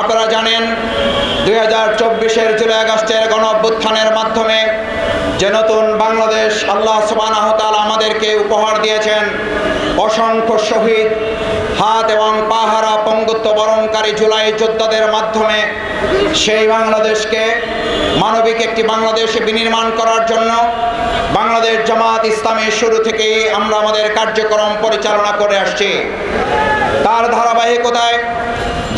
আপনারা জানেন, দুই হাজার চব্বিশের জুলাই আগস্টের গণ অভ্যুত্থানের মাধ্যমে যে নতুন বাংলাদেশ আল্লাহ সুবাহ আমাদেরকে উপহার দিয়েছেন, অসংখ্য শহীদ, হাত এবং পাহারা পঙ্গুত্ব বরণকারী জুলাই যোদ্ধাদের মাধ্যমে সেই বাংলাদেশকে মানবিক একটি বাংলাদেশে বিনির্মাণ করার জন্য বাংলাদেশ জামাত ইসলামের শুরু থেকেই আমরা আমাদের কার্যক্রম পরিচালনা করে আসছি। তার ধারাবাহিকতায়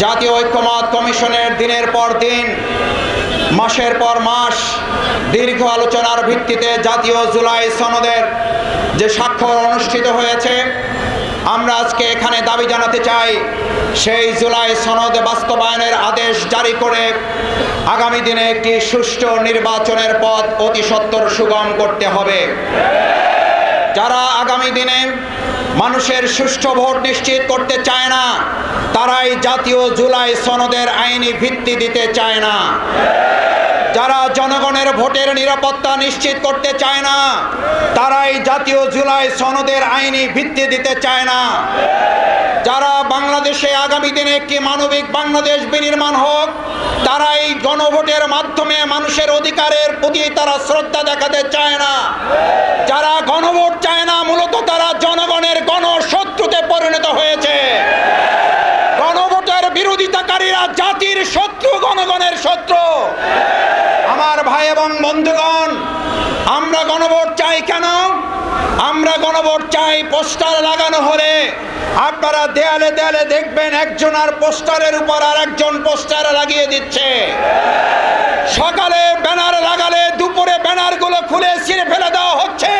জাতীয় ঐক্যমত কমিশনের দিনের পর দিন, মাসের পর মাস দীর্ঘ আলোচনার ভিত্তিতে জাতীয় জুলাই সনদের যে স্বাক্ষর অনুষ্ঠিত হয়েছে, আমরা আজকে এখানে দাবি জানাতে চাই, সেই জুলাই সনদ বাস্তবায়নের আদেশ জারি করে আগামী দিনে একটি সুষ্ঠু নির্বাচনের পথ অতি সত্বর সুগম করতে হবে। যারা আগামী দিনে মানুষের সুষ্ঠু ভোট নিশ্চিত করতে চায় না জাতীয় জুলাই সনদের আইনি ভিত্তি দিতে চায় না। যারা জনগণের ভোটের নিরাপত্তা নিশ্চিত করতে চায় না, তারাই জাতীয় জুলাই সনদের আইনি ভিত্তি দিতে চায় না। যারা বাংলাদেশে আগামী দিনে একটি মানবিক বাংলাদেশ বিনির্মাণ হোক, তারাই গণভোটের মাধ্যমে মানুষের অধিকারের প্রতি তারা শ্রদ্ধা দেখাতে চায় না। যারা গণভোট চায় না, মূলত তারা জনগণের গণশত্রুতে পরিণত হয়েছে গণভোটের বিরোধিতাকারীরা জাতির গণগণের শত্রু। আমার ভাই এবং বন্ধুগণ, আমরা গণভোট চাই কেন? আমরা গণভোট চাই পোস্টার লাগানো হলে। আপনারা দেয়ালে দেয়ালে দেখবেন একজন আর পোস্টারের উপর আর একজন পোস্টার লাগিয়ে দিচ্ছে। সকালে ব্যানার লাগালে দুপুরে ব্যানারগুলো খুলে ছিঁড়ে ফেলে দেওয়া হচ্ছে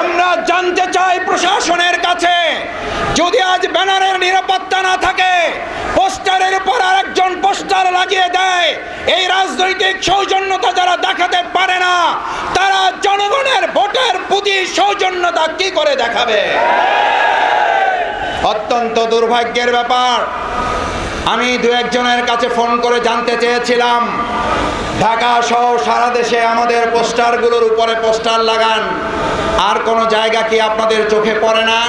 আমরা জানতে চাই প্রশাসনের কাছে যদি আজ ব্যানারের নিরাপত্তা না থাকে, পোস্টারের উপর আরেকজন পোস্টার লাগিয়ে দেয়, এই রাজনৈতিক সৌজন্যতা যারা দেখাতে পারে না, তারা জনগণের ভোটের প্রতি সৌজন্যতা কি করে দেখাবে? অত্যন্ত দুর্ভাগ্যের ব্যাপার। আমি দু একজনের কাছে ফোন করে জানতে চেয়েছিলাম, ঢাকা সহ সারা দেশে আমাদের পোস্টারগুলোর উপরে পোস্টার লাগান, আর কোনো জায়গা কি আপনাদের চোখে পড়ে না?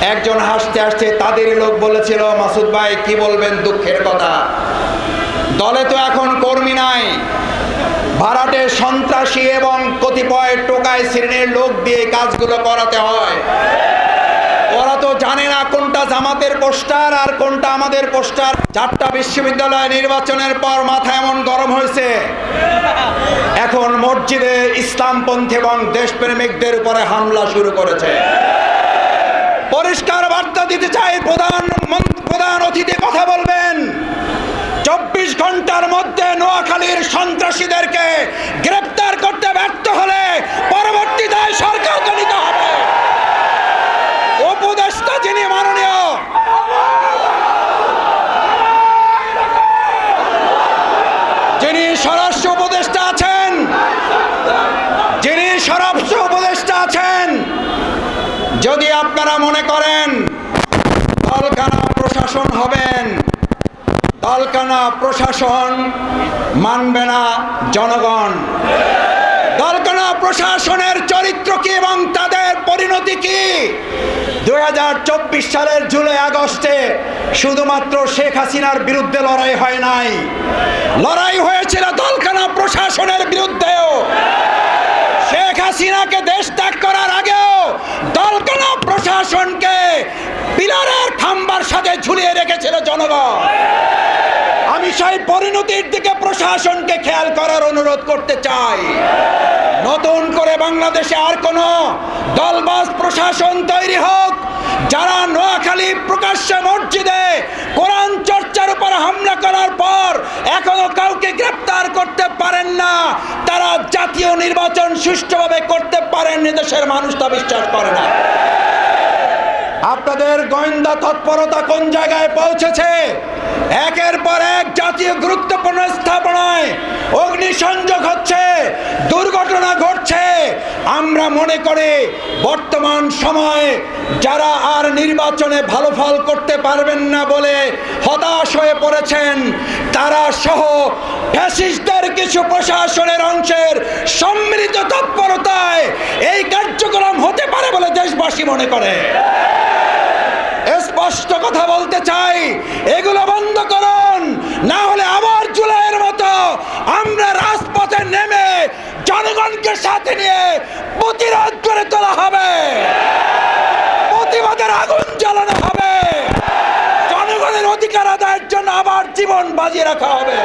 একজন হাসতে হাসতে তাদেরই লোক বলেছিল, মাসুদ ভাই, কি বলবেন দুঃখের কথা? দলে তো এখন কর্মী নাই। ভাড়াটে সন্ত্রাসী এবং কতিপয় টোকায় শ্রেণির লোক দিয়ে কাজগুলো করাতে হয়। ওরা তো জানে না কোনটা জামাতের পোস্টার আর কোনটা আমাদের পোস্টার। চারটা বিশ্ববিদ্যালয় নির্বাচনের পর মাথা এমন গরম হয়েছে। এখন মসজিদে ইসলামপন্থী এবং দেশপ্রেমিকদের উপরে হামলা শুরু করেছে। পরিষ্কার বার্তা দিতে চাই প্রধান প্রধান অতিথি কথা বলবেন। চব্বিশ ঘণ্টার মধ্যে নোয়াখালীর সন্ত্রাসীদেরকে গ্রেপ্তার করতে ব্যর্থ হলে পরবর্তী দায় সরকারকে নিতে হবে। উপদেষ্টা যিনি মাননীয়, যিনি স্বরাষ্ট্র উপদেষ্টা আছেন, যিনি স্বরাষ্ট্র যদি আপনারা মনে করেন দলকানা প্রশাসন হবেন, দলকানা প্রশাসন মানবে না জনগণ। দলকানা প্রশাসনের চরিত্র কি এবং তাদের পরিণতি কি? দু হাজার চব্বিশ সালের জুলাই আগস্টে শুধুমাত্র শেখ হাসিনার বিরুদ্ধে লড়াই হয় নাই। লড়াই হয়েছিল দলকানা প্রশাসনের বিরুদ্ধেও। হাসিনাকে দেশ ত্যাগ করার আগেও দলকানা প্রশাসনকে পিলারের খাম্বার সাথে ঝুলিয়ে রেখেছিল জনগণ। আমি সেই পরিণতির দিকে প্রশাসনকে খেয়াল করার অনুরোধ করতে চাই। নতুন করে বাংলাদেশে আর কোন দলবাস প্রশাসন তৈরি হোক, যারা নোয়াখালী প্রকাশ্যে মসজিদে কোরআন চর্চার উপর হামলা করার পর এখনও কাউকে গ্রেপ্তার করতে পারেন না তারা জাতীয় নির্বাচন সুষ্ঠুভাবে করতে পারেন দেশের মানুষ, তা বিশ্বাস করে না। আপনাদের গোয়েন্দা তৎপরতা কোন জায়গায় পৌঁছেছে? একের পর এক জাতীয় গুরুত্বপূর্ণ স্থাপনায় অগ্নিসংযোগ হচ্ছে, দুর্ঘটনা ঘটছে। আমরা মনে করে বর্তমান সময়ে যারা আর নির্বাচনে ভালো ফল করতে পারবেন না বলে হতাশ হয়ে পড়েছেন, তারা সহ ফ্যাসিস্টদের কিছু প্রশাসনের অংশের সম্মিলিত তৎপরতায় এই কার্যক্রম হতে পারে বলে দেশবাসী মনে করে। স্পষ্ট কথা বলতে চাই। এগুলো বন্ধ করুন। না হলে আবার জুলাইয়ের মতো আমরা রাজপথে নেমে জনগণকে সাথে নিয়ে প্রতিরোধ করে তোলা হবে। প্রতিবাদের আগুন জ্বালানো হবে। জনগণের অধিকার আদায়ের জন্য আবার জীবন বাজিয়ে রাখা হবে।